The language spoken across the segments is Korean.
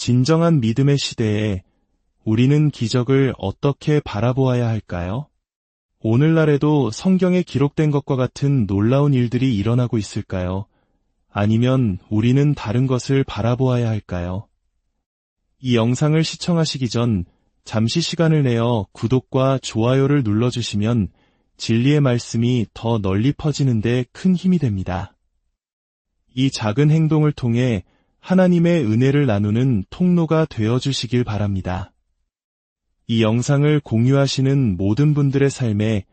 진정한 믿음의 시대에 우리는 기적을 어떻게 바라보아야 할까요? 오늘날에도 성경에 기록된 것과 같은 놀라운 일들이 일어나고 있을까요? 아니면 우리는 다른 것을 바라보아야 할까요? 이 영상을 시청하시기 전 잠시 시간을 내어 구독과 좋아요를 눌러주시면 진리의 말씀이 더 널리 퍼지는데 큰 힘이 됩니다. 이 작은 행동을 통해 하나님의 은혜를 나누는 통로가 되어 주시길 바랍니다. 이 영상을 공유하시는 모든 분들의 삶에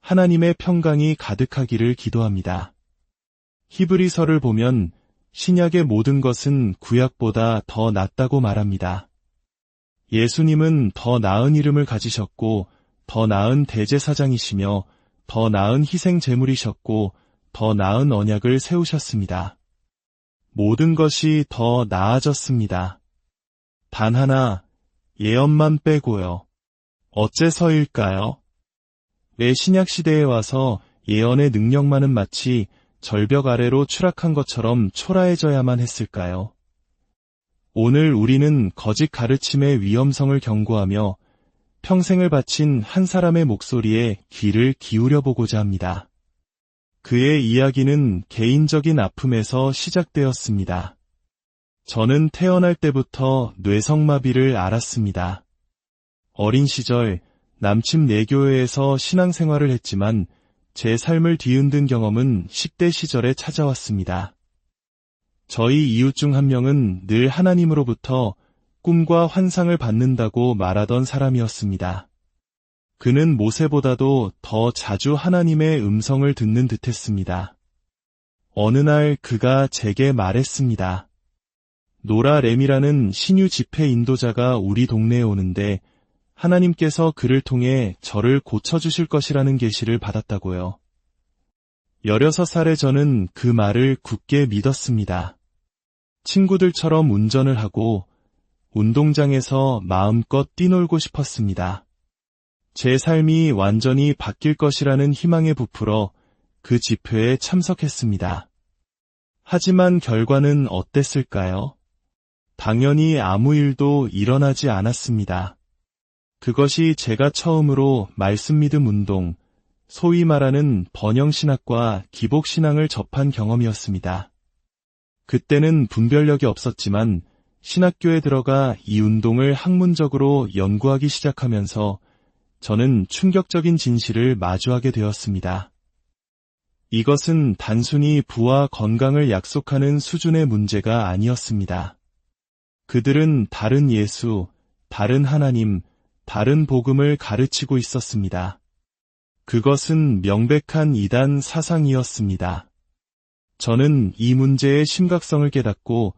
하나님의 평강이 가득하기를 기도합니다. 히브리서를 보면 신약의 모든 것은 구약보다 더 낫다고 말합니다. 예수님은 더 나은 이름을 가지셨고 더 나은 대제사장이시며 더 나은 희생 제물이셨고 더 나은 언약을 세우셨습니다. 모든 것이 더 나아졌습니다. 단 하나 예언만 빼고요. 어째서일까요? 왜 신약 시대에 와서 예언의 능력만은 마치 절벽 아래로 추락한 것처럼 초라해져야만 했을까요? 오늘 우리는 거짓 가르침의 위험성을 경고하며 평생을 바친 한 사람의 목소리에 귀를 기울여 보고자 합니다. 그의 이야기는 개인적인 아픔에서 시작되었습니다. 저는 태어날 때부터 뇌성마비를 알았습니다. 어린 시절 남침 내교회에서 신앙생활을 했지만 제 삶을 뒤흔든 경험은 10대 시절에 찾아왔습니다. 저희 이웃 중 한 명은 늘 하나님으로부터 꿈과 환상을 받는다고 말하던 사람이었습니다. 그는 모세보다도 더 자주 하나님의 음성을 듣는 듯 했습니다. 어느 날 그가 제게 말했습니다. 노라 램이라는 신유 집회 인도자가 우리 동네에 오는데 하나님께서 그를 통해 저를 고쳐주실 것이라는 계시를 받았다고요. 16살의 저는 그 말을 굳게 믿었습니다. 친구들처럼 운전을 하고 운동장에서 마음껏 뛰놀고 싶었습니다. 제 삶이 완전히 바뀔 것이라는 희망에 부풀어 그 집회에 참석했습니다. 하지만 결과는 어땠을까요? 당연히 아무 일도 일어나지 않았습니다. 그것이 제가 처음으로 말씀 믿음 운동, 소위 말하는 번영신학과 기복신앙을 접한 경험이었습니다. 그때는 분별력이 없었지만 신학교에 들어가 이 운동을 학문적으로 연구하기 시작하면서 저는 충격적인 진실을 마주하게 되었습니다. 이것은 단순히 부와 건강을 약속하는 수준의 문제가 아니었습니다. 그들은 다른 예수, 다른 하나님, 다른 복음을 가르치고 있었습니다. 그것은 명백한 이단 사상이었습니다. 저는 이 문제의 심각성을 깨닫고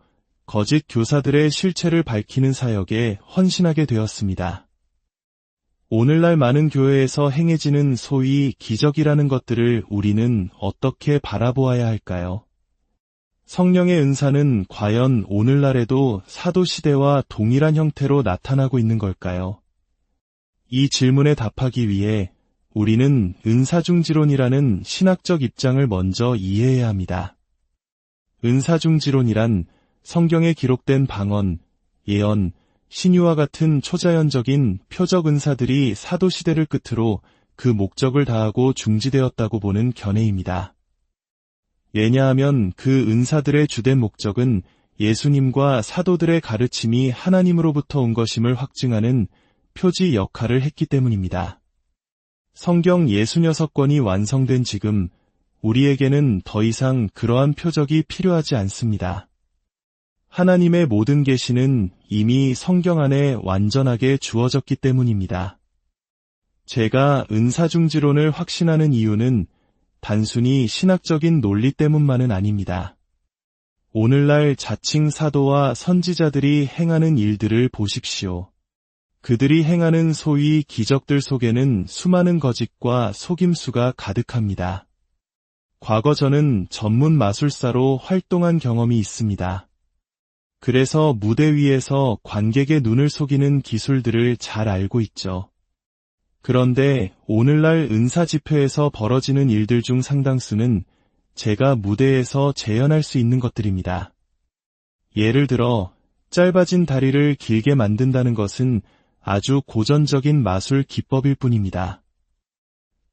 거짓 교사들의 실체를 밝히는 사역에 헌신하게 되었습니다. 오늘날 많은 교회에서 행해지는 소위 기적이라는 것들을 우리는 어떻게 바라보아야 할까요? 성령의 은사는 과연 오늘날에도 사도시대와 동일한 형태로 나타나고 있는 걸까요? 이 질문에 답하기 위해 우리는 은사중지론이라는 신학적 입장을 먼저 이해해야 합니다. 은사중지론이란 성경에 기록된 방언, 예언, 신유와 같은 초자연적인 표적 은사들이 사도시대를 끝으로 그 목적을 다하고 중지되었다고 보는 견해입니다. 왜냐하면 그 은사들의 주된 목적은 예수님과 사도들의 가르침이 하나님으로부터 온 것임을 확증하는 표지 역할을 했기 때문입니다. 성경 66권이 완성된 지금 우리에게는 더 이상 그러한 표적이 필요하지 않습니다. 하나님의 모든 계시는 이미 성경 안에 완전하게 주어졌기 때문입니다. 제가 은사중지론을 확신하는 이유는 단순히 신학적인 논리 때문만은 아닙니다. 오늘날 자칭 사도와 선지자들이 행하는 일들을 보십시오. 그들이 행하는 소위 기적들 속에는 수많은 거짓과 속임수가 가득합니다. 과거 저는 전문 마술사로 활동한 경험이 있습니다. 그래서 무대 위에서 관객의 눈을 속이는 기술들을 잘 알고 있죠. 그런데 오늘날 은사 집회에서 벌어지는 일들 중 상당수는 제가 무대에서 재현할 수 있는 것들입니다. 예를 들어 짧아진 다리를 길게 만든다는 것은 아주 고전적인 마술 기법일 뿐입니다.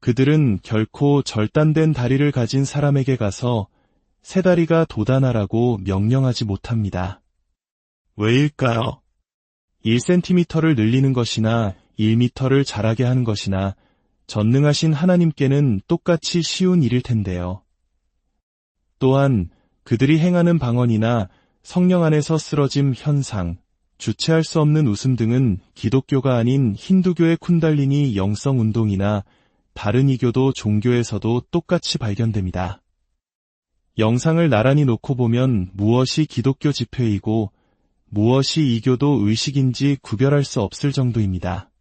그들은 결코 절단된 다리를 가진 사람에게 가서 세 다리가 도단하라고 명령하지 못합니다. 왜일까요? 1cm를 늘리는 것이나 1m를 자라게 하는 것이나 전능하신 하나님께는 똑같이 쉬운 일일 텐데요. 또한 그들이 행하는 방언이나 성령 안에서 쓰러짐 현상, 주체할 수 없는 웃음 등은 기독교가 아닌 힌두교의 쿤달리니 영성 운동이나 다른 이교도 종교에서도 똑같이 발견됩니다. 영상을 나란히 놓고 보면 무엇이 기독교 지표이고 무엇이 이교도 의식인지 구별할 수 없을 정도입니다.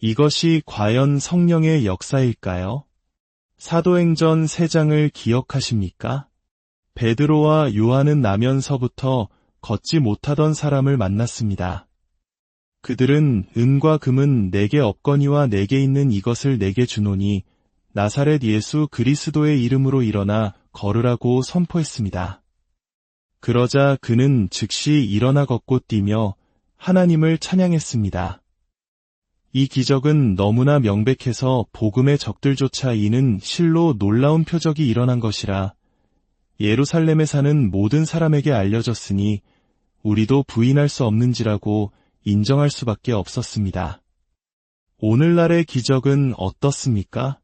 이것이 과연 성령의 역사일까요? 사도행전 3장을 기억하십니까? 베드로와 요한은 나면서부터 걷지 못하던 사람을 만났습니다. 그들은 은과 금은 내게 없거니와 내게 있는 이것을 내게 주노니 나사렛 예수 그리스도의 이름으로 일어나 걸으라고 선포했습니다. 그러자 그는 즉시 일어나 걷고 뛰며 하나님을 찬양했습니다. 이 기적은 너무나 명백해서 복음의 적들조차 이는 실로 놀라운 표적이 일어난 것이라 예루살렘에 사는 모든 사람에게 알려졌으니 우리도 부인할 수 없는지라고 인정할 수밖에 없었습니다. 오늘날의 기적은 어떻습니까?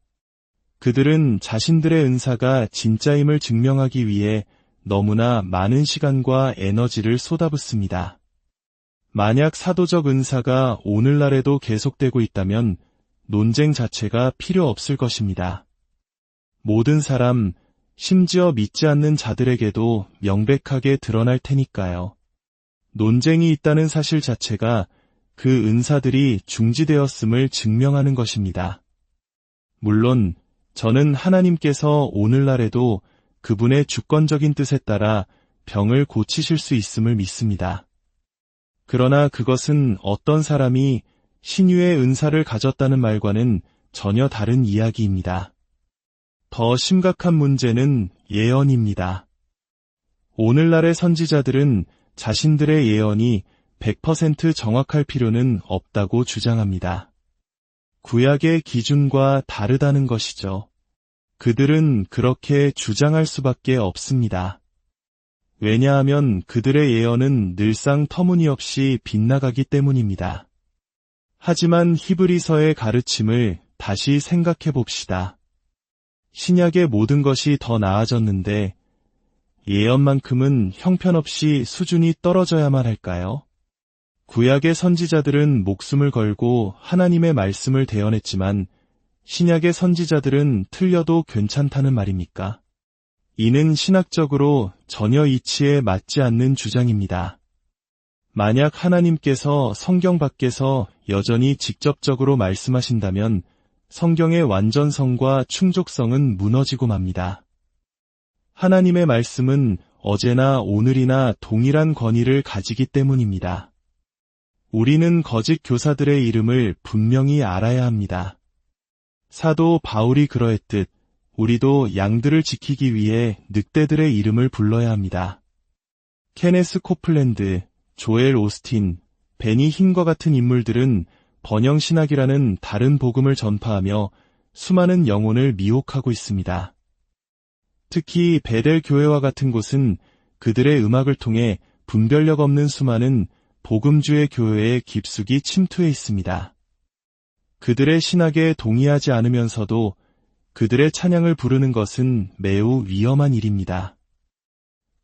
그들은 자신들의 은사가 진짜임을 증명하기 위해 너무나 많은 시간과 에너지를 쏟아붓습니다. 만약 사도적 은사가 오늘날에도 계속되고 있다면 논쟁 자체가 필요 없을 것입니다. 모든 사람, 심지어 믿지 않는 자들에게도 명백하게 드러날 테니까요. 논쟁이 있다는 사실 자체가 그 은사들이 중지되었음을 증명하는 것입니다. 물론 저는 하나님께서 오늘날에도 그분의 주권적인 뜻에 따라 병을 고치실 수 있음을 믿습니다. 그러나 그것은 어떤 사람이 신유의 은사를 가졌다는 말과는 전혀 다른 이야기입니다. 더 심각한 문제는 예언입니다. 오늘날의 선지자들은 자신들의 예언이 100% 정확할 필요는 없다고 주장합니다. 구약의 기준과 다르다는 것이죠. 그들은 그렇게 주장할 수밖에 없습니다. 왜냐하면 그들의 예언은 늘상 터무니없이 빗나가기 때문입니다. 하지만 히브리서의 가르침을 다시 생각해 봅시다. 신약의 모든 것이 더 나아졌는데 예언만큼은 형편없이 수준이 떨어져야만 할까요? 구약의 선지자들은 목숨을 걸고 하나님의 말씀을 대언했지만 신약의 선지자들은 틀려도 괜찮다는 말입니까? 이는 신학적으로 전혀 이치에 맞지 않는 주장입니다. 만약 하나님께서 성경 밖에서 여전히 직접적으로 말씀하신다면 성경의 완전성과 충족성은 무너지고 맙니다. 하나님의 말씀은 어제나 오늘이나 동일한 권위를 가지기 때문입니다. 우리는 거짓 교사들의 이름을 분명히 알아야 합니다. 사도 바울이 그러했듯 우리도 양들을 지키기 위해 늑대들의 이름을 불러야 합니다. 케네스 코플랜드, 조엘 오스틴, 베니 흰과 같은 인물들은 번영신학이라는 다른 복음을 전파하며 수많은 영혼을 미혹하고 있습니다. 특히 베델 교회와 같은 곳은 그들의 음악을 통해 분별력 없는 수많은 복음주의 교회에 깊숙이 침투해 있습니다. 그들의 신학에 동의하지 않으면서도 그들의 찬양을 부르는 것은 매우 위험한 일입니다.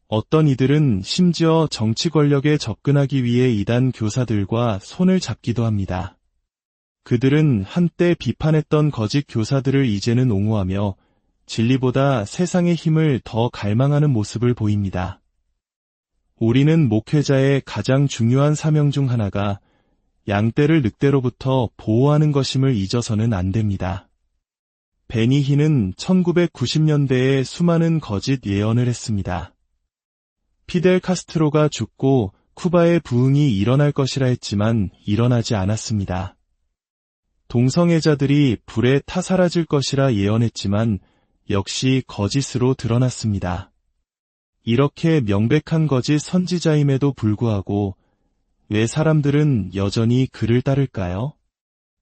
어떤 이들은 심지어 정치 권력에 접근하기 위해 이단 교사들과 손을 잡기도 합니다. 그들은 한때 비판했던 거짓 교사들을 이제는 옹호하며 진리보다 세상의 힘을 더 갈망하는 모습을 보입니다. 우리는 목회자의 가장 중요한 사명 중 하나가 양떼를 늑대로부터 보호하는 것임을 잊어서는 안 됩니다. 베니히는 1990년대에 수많은 거짓 예언을 했습니다. 피델 카스트로가 죽고 쿠바의 부흥이 일어날 것이라 했지만 일어나지 않았습니다. 동성애자들이 불에 타사라질 것이라 예언했지만 역시 거짓으로 드러났습니다. 이렇게 명백한 거짓 선지자임에도 불구하고 왜 사람들은 여전히 그를 따를까요?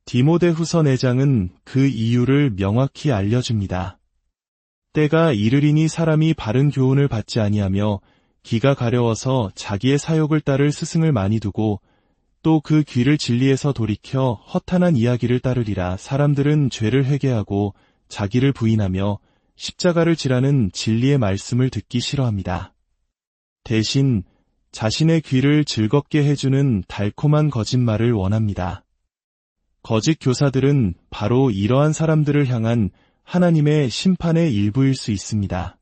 디모데 후서 4장은 그 이유를 명확히 알려줍니다. 때가 이르리니 사람이 바른 교훈을 받지 아니하며 귀가 가려워서 자기의 사욕을 따를 스승을 많이 두고 또 그 귀를 진리에서 돌이켜 허탄한 이야기를 따르리라 사람들은 죄를 회개하고 자기를 부인하며 십자가를 지라는 진리의 말씀을 듣기 싫어합니다. 대신 자신의 귀를 즐겁게 해주는 달콤한 거짓말을 원합니다. 거짓 교사들은 바로 이러한 사람들을 향한 하나님의 심판의 일부일 수 있습니다.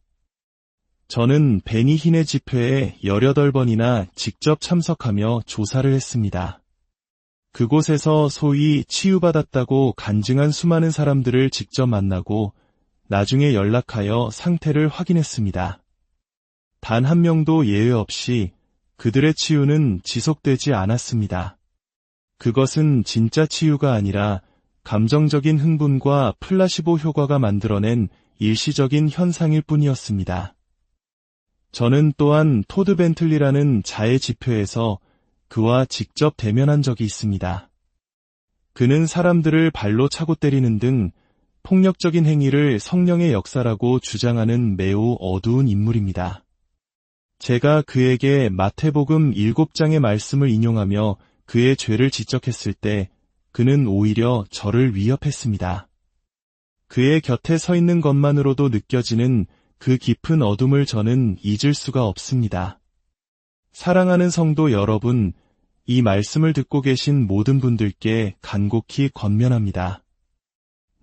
저는 베니 흰의 집회에 18번이나 직접 참석하며 조사를 했습니다. 그곳에서 소위 치유받았다고 간증한 수많은 사람들을 직접 만나고 나중에 연락하여 상태를 확인했습니다. 단 한 명도 예외 없이 그들의 치유는 지속되지 않았습니다. 그것은 진짜 치유가 아니라 감정적인 흥분과 플라시보 효과가 만들어낸 일시적인 현상일 뿐이었습니다. 저는 또한 토드 벤틀리라는 자의 집회에서 그와 직접 대면한 적이 있습니다. 그는 사람들을 발로 차고 때리는 등 폭력적인 행위를 성령의 역사라고 주장하는 매우 어두운 인물입니다. 제가 그에게 마태복음 7장의 말씀을 인용하며 그의 죄를 지적했을 때 그는 오히려 저를 위협했습니다. 그의 곁에 서 있는 것만으로도 느껴지는 그 깊은 어둠을 저는 잊을 수가 없습니다. 사랑하는 성도 여러분, 이 말씀을 듣고 계신 모든 분들께 간곡히 권면합니다.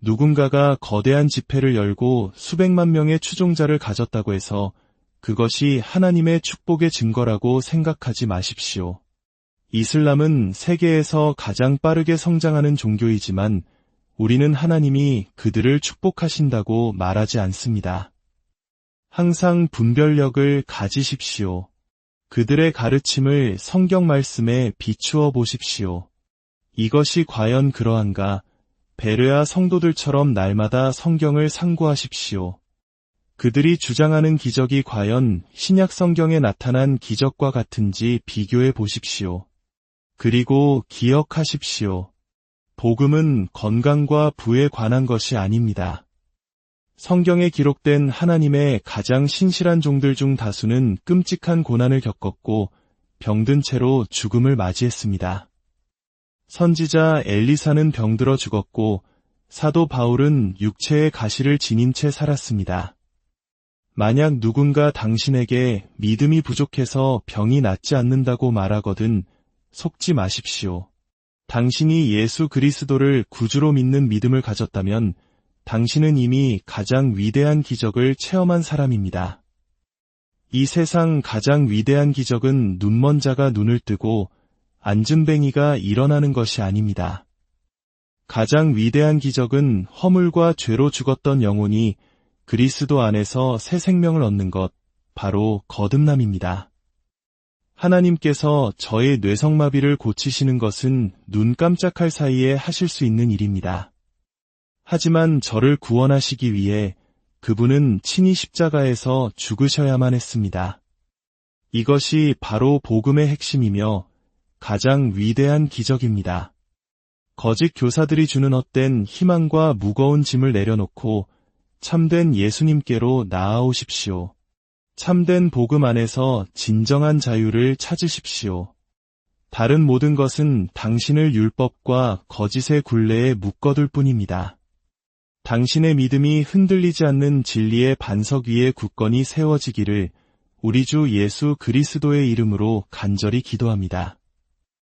누군가가 거대한 집회를 열고 수백만 명의 추종자를 가졌다고 해서 그것이 하나님의 축복의 증거라고 생각하지 마십시오. 이슬람은 세계에서 가장 빠르게 성장하는 종교이지만 우리는 하나님이 그들을 축복하신다고 말하지 않습니다. 항상 분별력을 가지십시오. 그들의 가르침을 성경 말씀에 비추어 보십시오. 이것이 과연 그러한가? 베르아 성도들처럼 날마다 성경을 상고하십시오. 그들이 주장하는 기적이 과연 신약 성경에 나타난 기적과 같은지 비교해 보십시오. 그리고 기억하십시오. 복음은 건강과 부에 관한 것이 아닙니다. 성경에 기록된 하나님의 가장 신실한 종들 중 다수는 끔찍한 고난을 겪었고 병든 채로 죽음을 맞이했습니다. 선지자 엘리사는 병들어 죽었고 사도 바울은 육체의 가시를 지닌 채 살았습니다. 만약 누군가 당신에게 믿음이 부족해서 병이 낫지 않는다고 말하거든 속지 마십시오. 당신이 예수 그리스도를 구주로 믿는 믿음을 가졌다면 당신은 이미 가장 위대한 기적을 체험한 사람입니다. 이 세상 가장 위대한 기적은 눈먼 자가 눈을 뜨고 안진뱅이가 일어나는 것이 아닙니다. 가장 위대한 기적은 허물과 죄로 죽었던 영혼이 그리스도 안에서 새 생명을 얻는 것, 바로 거듭남입니다. 하나님께서 저의 뇌성마비를 고치시는 것은 눈 깜짝할 사이에 하실 수 있는 일입니다. 하지만 저를 구원하시기 위해 그분은 친히 십자가에서 죽으셔야만 했습니다. 이것이 바로 복음의 핵심이며 가장 위대한 기적입니다. 거짓 교사들이 주는 헛된 희망과 무거운 짐을 내려놓고 참된 예수님께로 나아오십시오. 참된 복음 안에서 진정한 자유를 찾으십시오. 다른 모든 것은 당신을 율법과 거짓의 굴레에 묶어둘 뿐입니다. 당신의 믿음이 흔들리지 않는 진리의 반석 위에 굳건히 세워지기를 우리 주 예수 그리스도의 이름으로 간절히 기도합니다.